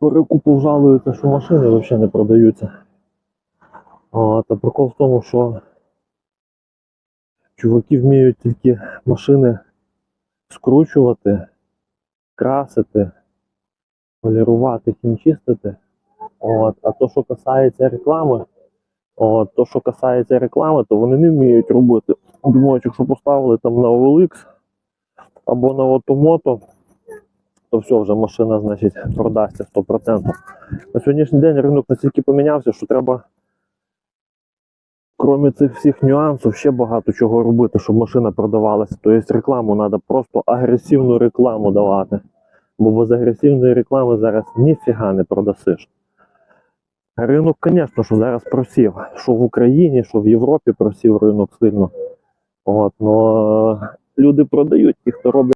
перекупу жалуються, що машини взагалі не продаються. А, та прикол в тому, що чуваки вміють тільки машини скручувати, красити, полірувати, хімчистити. От, а то, що касається реклами, от, то, що касається реклами, то вони не вміють робити. Думають, якщо поставили там на OLX або на Automoto, то все, вже машина, значить, продасться 100%. На сьогоднішній день ринок настільки помінявся, що треба, крім цих всіх нюансів, ще багато чого робити, щоб машина продавалася. Тобто рекламу треба просто агресивну рекламу давати. Бо без агресивної реклами зараз ніфіга не продасиш. Ринок, звісно, що зараз просів. Що в Україні, що в Європі просів ринок сильно. От, но люди продають, ті, хто робить.